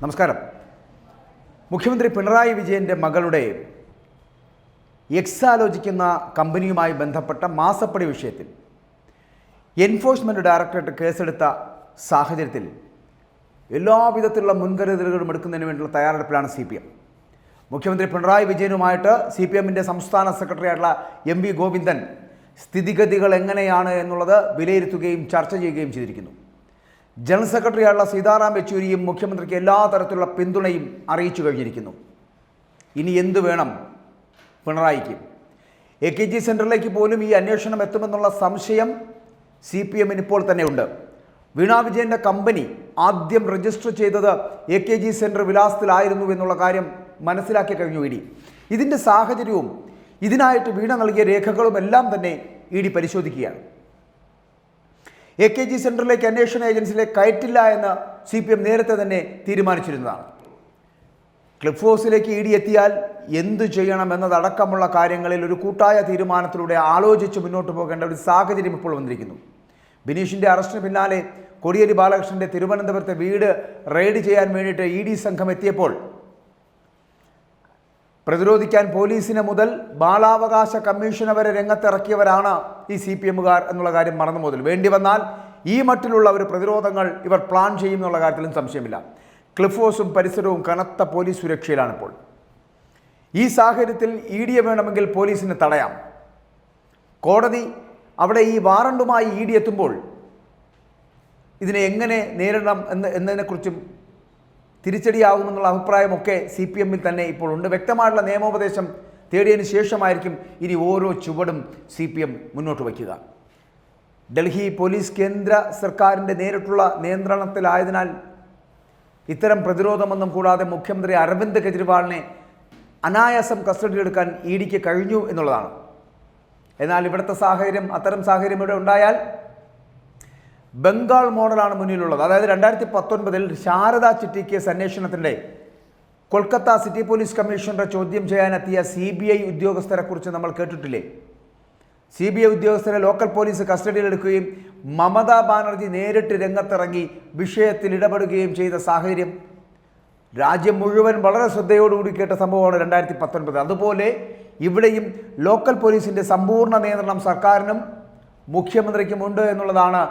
നമസ്കാരം. മുഖ്യമന്ത്രി പിണറായി വിജയന്റെ മകളുടെ എക്സാലോചിക്കുന്ന കമ്പനിയുമായി ബന്ധപ്പെട്ട മാസപ്പടി വിഷയത്തിൽ എൻഫോഴ്സ്മെന്റ് ഡയറക്ടറേറ്റ് കേസെടുത്ത സാഹചര്യത്തിൽ എല്ലാവിധത്തിലുള്ള മുൻകരുതലുകളും എടുക്കുന്നതിന് വേണ്ടിയുള്ള തയ്യാറെടുപ്പിലാണ് സി പി എം. മുഖ്യമന്ത്രി പിണറായി വിജയനുമായിട്ട് സി പി എമ്മിന്റെ സംസ്ഥാന സെക്രട്ടറി ആയിട്ടുള്ള എം വി ഗോവിന്ദൻ സ്ഥിതിഗതികൾ എങ്ങനെയാണ് എന്നുള്ളത് വിലയിരുത്തുകയും ചർച്ച ചെയ്യുകയും ചെയ്തിരിക്കുന്നു. ജനറൽ സെക്രട്ടറിയായുള്ള സീതാറാം യെച്ചൂരിയും മുഖ്യമന്ത്രിക്ക് എല്ലാ തരത്തിലുള്ള പിന്തുണയും അറിയിച്ചു കഴിഞ്ഞിരിക്കുന്നു. ഇനി എന്തു വേണം? പിണറായിക്ക്. എ കെ ജി സെന്ററിലേക്ക് പോലും ഈ അന്വേഷണം എത്തുമെന്നുള്ള സംശയം സി പി എമ്മിന് ഇപ്പോൾ തന്നെയുണ്ട് വീണ വിജയന്റെ കമ്പനി ആദ്യം രജിസ്റ്റർ ചെയ്തത് എ കെ ജി സെന്റർ വിലാസത്തിലായിരുന്നു എന്നുള്ള കാര്യം മനസ്സിലാക്കി കഴിഞ്ഞു ഇ ഡി ഇതിന്റെ സാഹചര്യവും ഇതിനായിട്ട് വീണ നൽകിയ രേഖകളും എല്ലാം തന്നെ ഇ ഡി പരിശോധിക്കുകയാണ്. എ കെ ജി സെന്ററിലേക്ക് അന്വേഷണ ഏജൻസിയിലേക്ക് കയറ്റില്ല എന്ന് സി പി എം നേരത്തെ തന്നെ തീരുമാനിച്ചിരുന്നതാണ്. ക്ലിഫ് ഹൗസിലേക്ക് ഇ ഡി എത്തിയാൽ എന്തു ചെയ്യണം എന്നതടക്കമുള്ള കാര്യങ്ങളിൽ ഒരു കൂട്ടായ തീരുമാനത്തിലൂടെ ആലോചിച്ച് മുന്നോട്ട് പോകേണ്ട ഒരു സാഹചര്യം ഇപ്പോൾ വന്നിരിക്കുന്നു. ബിനീഷിന്റെ അറസ്റ്റിന് പിന്നാലെ കോടിയേരി ബാലകൃഷ്ണന്റെ തിരുവനന്തപുരത്തെ വീട് റെയ്ഡ് ചെയ്യാൻ വേണ്ടിയിട്ട് ഇ ഡി സംഘം എത്തിയപ്പോൾ പ്രതിരോധിക്കാൻ പോലീസിനെ മുതൽ ബാലാവകാശ കമ്മീഷനെ വരെ രംഗത്തിറക്കിയവരാണ് ഈ സി പി എമ്മുകാർ എന്നുള്ള കാര്യം മറന്നു മുതൽ വേണ്ടി വന്നാൽ ഈ മട്ടിലുള്ള ഒരു പ്രതിരോധങ്ങൾ ഇവർ പ്ലാൻ ചെയ്യും എന്നുള്ള കാര്യത്തിലും സംശയമില്ല. ക്ലിഫ് ഹൗസും പരിസരവും കനത്ത പോലീസ് സുരക്ഷയിലാണിപ്പോൾ. ഈ സാഹചര്യത്തിൽ ഇ ഡിയെ വേണമെങ്കിൽ പോലീസിന് തടയാം. കോടതി അവിടെ ഈ വാറണ്ടുമായി ഇ ഡി എത്തുമ്പോൾ ഇതിനെ എങ്ങനെ നേരിടണം എന്ന് എന്നതിനെക്കുറിച്ചും തിരിച്ചടിയാകുമെന്നുള്ള അഭിപ്രായമൊക്കെ സി പി എമ്മിൽ തന്നെ ഇപ്പോൾ ഉണ്ട്. വ്യക്തമായിട്ടുള്ള നിയമോപദേശം തേടിയതിന് ശേഷമായിരിക്കും ഇനി ഓരോ ചുവടും സി പി എം മുന്നോട്ട് വയ്ക്കുക. ഡൽഹി പോലീസ് കേന്ദ്ര സർക്കാരിന്റെ നേരിട്ടുള്ള നിയന്ത്രണത്തിലായതിനാൽ ഇത്തരം പ്രതിരോധമൊന്നും കൂടാതെ മുഖ്യമന്ത്രി അരവിന്ദ് കെജ്രിവാളിനെ അനായാസം കസ്റ്റഡിയിലെടുക്കാൻ ഇ ഡിക്ക് കഴിഞ്ഞു എന്നുള്ളതാണ്. എന്നാൽ ഇവിടുത്തെ സാഹചര്യം അത്തരം സാഹചര്യം ഇവിടെ ഉണ്ടായാൽ ബംഗാൾ മോഡലാണ് മുന്നിലുള്ളത്. അതായത് രണ്ടായിരത്തി പത്തൊൻപതിൽ ശാരദ ചിട്ടി കേസ് അന്വേഷണത്തിന്റെ കൊൽക്കത്ത സിറ്റി പോലീസ് കമ്മീഷണറെ ചോദ്യം ചെയ്യാനെത്തിയ സി ബി ഐ ഉദ്യോഗസ്ഥരെക്കുറിച്ച് നമ്മൾ കേട്ടിട്ടില്ലേ? സി ബി ഐ ഉദ്യോഗസ്ഥരെ ലോക്കൽ പോലീസ് കസ്റ്റഡിയിലെടുക്കുകയും മമതാ ബാനർജി നേരിട്ട് രംഗത്തിറങ്ങി വിഷയത്തിൽ ഇടപെടുകയും ചെയ്ത സാഹചര്യം രാജ്യം മുഴുവൻ വളരെ ശ്രദ്ധയോടുകൂടി കേട്ട സംഭവമാണ് രണ്ടായിരത്തി പത്തൊൻപത് അതുപോലെ ഇവിടെയും ലോക്കൽ പോലീസിന്റെ സമ്പൂർണ നിയന്ത്രണം സർക്കാരിനും മുഖ്യമന്ത്രിക്കും ഉണ്ട് എന്നുള്ളതാണ്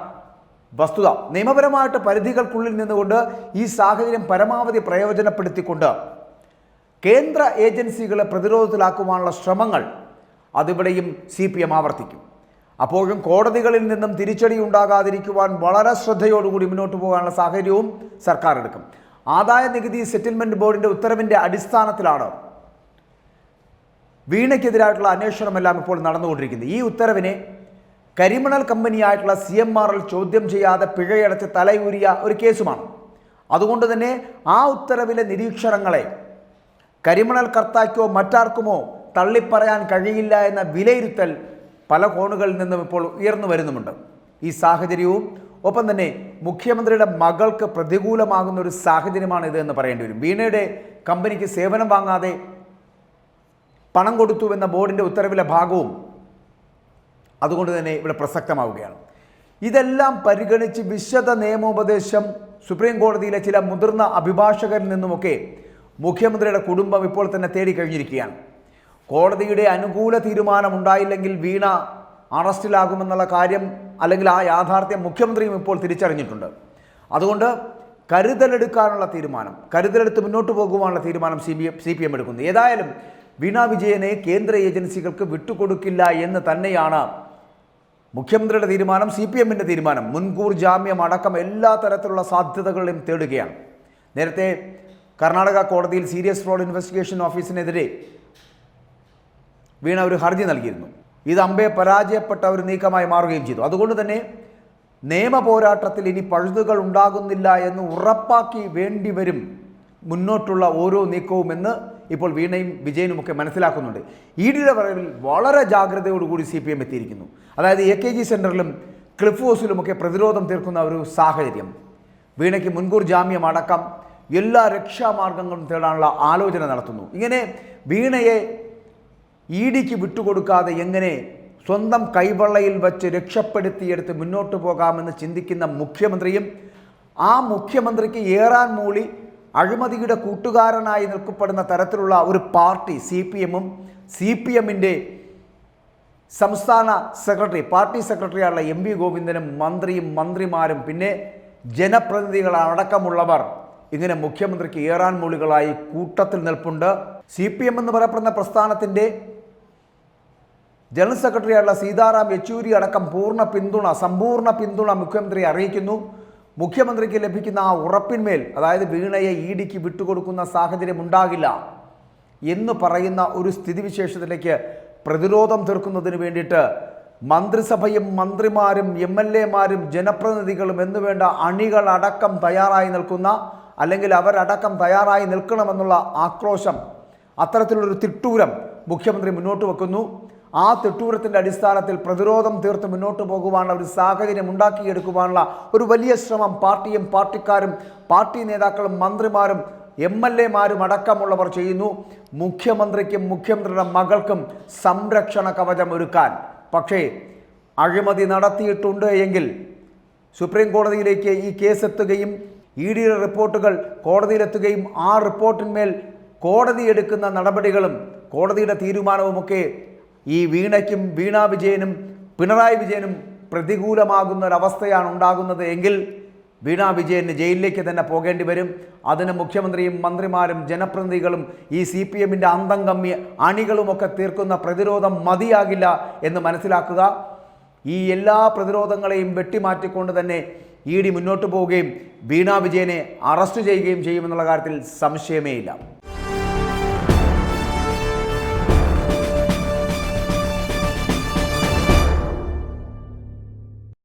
വസ്തുത. നിയമപരമായിട്ട് പരിധികൾക്കുള്ളിൽ നിന്നുകൊണ്ട് ഈ സാഹചര്യം പരമാവധി പ്രയോജനപ്പെടുത്തിക്കൊണ്ട് കേന്ദ്ര ഏജൻസികളെ പ്രതിരോധത്തിലാക്കുവാനുള്ള ശ്രമങ്ങൾ അതിവിടെയും സി പി എം ആവർത്തിക്കും. അപ്പോഴും കോടതികളിൽ നിന്നും തിരിച്ചടി ഉണ്ടാകാതിരിക്കുവാൻ വളരെ ശ്രദ്ധയോടുകൂടി മുന്നോട്ട് പോകാനുള്ള സാഹചര്യവും സർക്കാർ എടുക്കും ആദായ നികുതി സെറ്റിൽമെന്റ് ബോർഡിന്റെ ഉത്തരവിന്റെ അടിസ്ഥാനത്തിലാണ് വീണയ്ക്കെതിരായിട്ടുള്ള അന്വേഷണമെല്ലാം ഇപ്പോൾ നടന്നുകൊണ്ടിരിക്കുന്നത്. ഈ ഉത്തരവിനെ കരിമണൽ കമ്പനിയായിട്ടുള്ള സി എം ആർ എൽ ചോദ്യം ചെയ്യാതെ പിഴയടച്ച് തലയൂരിയ ഒരു കേസുമാണ്. അതുകൊണ്ട് തന്നെ ആ ഉത്തരവിലെ നിരീക്ഷണങ്ങളെ കരിമണൽ കർത്താക്കോ മറ്റാർക്കുമോ തള്ളിപ്പറയാൻ കഴിയില്ല എന്ന വിലയിരുത്തൽ പല കോണുകളിൽ നിന്നും ഇപ്പോൾ ഉയർന്നു വരുന്നുമുണ്ട്. ഈ സാഹചര്യവും ഒപ്പം തന്നെ മുഖ്യമന്ത്രിയുടെ മകൾക്ക് പ്രതികൂലമാകുന്ന ഒരു സാഹചര്യമാണ് ഇത് എന്ന് പറയേണ്ടി വരും. വീണയുടെ കമ്പനിക്ക് സേവനം വാങ്ങാതെ പണം കൊടുത്തു എന്ന ബോർഡിന്റെ ഉത്തരവിലെ ഭാഗവും അതുകൊണ്ട് തന്നെ ഇവിടെ പ്രസക്തമാവുകയാണ്. ഇതെല്ലാം പരിഗണിച്ച് വിശദ നിയമോപദേശം സുപ്രീം കോടതിയിലെ ചില മുതിർന്ന അഭിഭാഷകരിൽ നിന്നുമൊക്കെ മുഖ്യമന്ത്രിയുടെ കുടുംബം ഇപ്പോൾ തന്നെ തേടിക്കഴിഞ്ഞിരിക്കുകയാണ് കോടതിയുടെ അനുകൂല തീരുമാനം ഉണ്ടായില്ലെങ്കിൽ വീണ അറസ്റ്റിലാകുമെന്നുള്ള കാര്യം അല്ലെങ്കിൽ ആ യാഥാർത്ഥ്യം മുഖ്യമന്ത്രിയും ഇപ്പോൾ തിരിച്ചറിഞ്ഞിട്ടുണ്ട്. അതുകൊണ്ട് കരുതലെടുക്കാനുള്ള തീരുമാനം കരുതലെടുത്ത് മുന്നോട്ട് പോകുവാനുള്ള തീരുമാനം C B C P M എടുക്കുന്നു. ഏതായാലും വീണ വിജയനെ കേന്ദ്ര ഏജൻസികൾക്ക് വിട്ടുകൊടുക്കില്ല എന്ന് തന്നെയാണ് മുഖ്യമന്ത്രിയുടെ തീരുമാനം സി പി എമ്മിന്റെ തീരുമാനം മുൻകൂർ ജാമ്യം അടക്കം എല്ലാ തരത്തിലുള്ള സാധ്യതകളെയും തേടുകയാണ്. നേരത്തെ കർണാടക കോടതിയിൽ സീരിയസ് ഫ്രോഡ് ഇൻവെസ്റ്റിഗേഷൻ ഓഫീസിനെതിരെ വീണ ഒരു ഹർജി നൽകിയിരുന്നു. ഇത് അമ്പയെ പരാജയപ്പെട്ട ഒരു നീക്കമായി മാറുകയും ചെയ്തു. അതുകൊണ്ട് തന്നെ നിയമ പോരാട്ടത്തിൽ ഇനി പഴുതുകൾ ഉണ്ടാകുന്നില്ല എന്ന് ഉറപ്പാക്കി വേണ്ടിവരും മുന്നോട്ടുള്ള ഓരോ നീക്കവും എന്ന് ഇപ്പോൾ വീണയും വിജയനും ഒക്കെ മനസ്സിലാക്കുന്നുണ്ട്. ഇ ഡിയുടെ വരവിൽ വളരെ ജാഗ്രതയോടുകൂടി സി പി എം എത്തിയിരിക്കുന്നു. അതായത് എ കെ ജി സെന്ററിലും ക്ലിഫ് ഹൗസിലുമൊക്കെ പ്രതിരോധം തീർക്കുന്ന ഒരു സാഹചര്യം. വീണയ്ക്ക് മുൻകൂർ ജാമ്യം അടക്കം എല്ലാ രക്ഷാമാർഗങ്ങളും തേടാനുള്ള ആലോചന നടത്തുന്നു. ഇങ്ങനെ വീണയെ ഇ ഡിക്ക് വിട്ടുകൊടുക്കാതെ എങ്ങനെ സ്വന്തം കൈവള്ളയിൽ വച്ച് രക്ഷപ്പെടുത്തിയെടുത്ത് മുന്നോട്ട് പോകാമെന്ന് ചിന്തിക്കുന്ന മുഖ്യമന്ത്രിയും ആ മുഖ്യമന്ത്രിക്ക് ഏറാൻ മൂളി അഴിമതിയുടെ കൂട്ടുകാരനായി നിൽക്കപ്പെടുന്ന തരത്തിലുള്ള ഒരു പാർട്ടി സി പി എമ്മും സി പി എമ്മിന്റെ സംസ്ഥാന സെക്രട്ടറി പാർട്ടി സെക്രട്ടറിയായുള്ള എം വി ഗോവിന്ദനും മന്ത്രിയും മന്ത്രിമാരും പിന്നെ ജനപ്രതിനിധികളടക്കമുള്ളവർ ഇങ്ങനെ മുഖ്യമന്ത്രിക്ക് ഏറാൻ മൂളികളായി കൂട്ടത്തിൽ നിൽപ്പുണ്ട്. സി പി എം എന്ന് പറയപ്പെടുന്ന പ്രസ്ഥാനത്തിന്റെ ജനറൽ സെക്രട്ടറിയായുള്ള സീതാറാം യെച്ചൂരി അടക്കം പൂർണ പിന്തുണ സമ്പൂർണ പിന്തുണ മുഖ്യമന്ത്രി അറിയിക്കുന്നു. മുഖ്യമന്ത്രിക്ക് ലഭിക്കുന്ന ആ ഉറപ്പിന്മേൽ അതായത് വീണയെ ഇ ഡിക്ക് വിട്ടുകൊടുക്കുന്ന സാഹചര്യം ഉണ്ടാകില്ല എന്ന് പറയുന്ന ഒരു സ്ഥിതിവിശേഷത്തിലേക്ക് പ്രതിരോധം തീർക്കുന്നതിന് വേണ്ടിയിട്ട് മന്ത്രിസഭയും മന്ത്രിമാരും എം എൽ എമാരും ജനപ്രതിനിധികളും എന്നുവേണ്ട അണികളടക്കം തയ്യാറായി നിൽക്കുന്ന അല്ലെങ്കിൽ അവരടക്കം തയ്യാറായി നിൽക്കണമെന്നുള്ള ആക്രോശം അത്തരത്തിലുള്ളൊരു തിട്ടൂരം മുഖ്യമന്ത്രി മുന്നോട്ട് വെക്കുന്നു. ആ തെട്ടൂരത്തിന്റെ അടിസ്ഥാനത്തിൽ പ്രതിരോധം തീർത്ത് മുന്നോട്ട് പോകുവാനുള്ള ഒരു സാഹചര്യം ഉണ്ടാക്കിയെടുക്കുവാനുള്ള ഒരു വലിയ ശ്രമം പാർട്ടിയും പാർട്ടിക്കാരും പാർട്ടി നേതാക്കളും മന്ത്രിമാരും എം എൽ എമാരും അടക്കമുള്ളവർ ചെയ്യുന്നു. മുഖ്യമന്ത്രിക്കും മുഖ്യമന്ത്രിയുടെ മകൾക്കും സംരക്ഷണ കവചം ഒരുക്കാൻ. പക്ഷേ അഴിമതി നടത്തിയിട്ടുണ്ട് എങ്കിൽ സുപ്രീം കോടതിയിലേക്ക് ഈ കേസ് എത്തുകയും ഇ ഡിയുടെ റിപ്പോർട്ടുകൾ കോടതിയിലെത്തുകയും ആ റിപ്പോർട്ടിന്മേൽ കോടതി എടുക്കുന്ന നടപടികളും കോടതിയുടെ തീരുമാനവുമൊക്കെ ഈ വീണയ്ക്കും വീണാ വിജയനും പിണറായി വിജയനും പ്രതികൂലമാകുന്ന ഒരവസ്ഥയാണ് ഉണ്ടാകുന്നത് എങ്കിൽ വീണാ വിജയന് ജയിലിലേക്ക് തന്നെ പോകേണ്ടി വരും. അതിന് മുഖ്യമന്ത്രിയും മന്ത്രിമാരും ജനപ്രതിനിധികളും ഈ സി പി എമ്മിന്റെ അന്തം കമ്മി അണികളുമൊക്കെ തീർക്കുന്ന പ്രതിരോധം മതിയാകില്ല എന്ന് മനസ്സിലാക്കുക. ഈ എല്ലാ പ്രതിരോധങ്ങളെയും വെട്ടിമാറ്റിക്കൊണ്ട് തന്നെ ഇ ഡി മുന്നോട്ട് പോവുകയും വീണാ വിജയനെ അറസ്റ്റ് ചെയ്യുകയും ചെയ്യുമെന്നുള്ള കാര്യത്തിൽ സംശയമേ ഇല്ല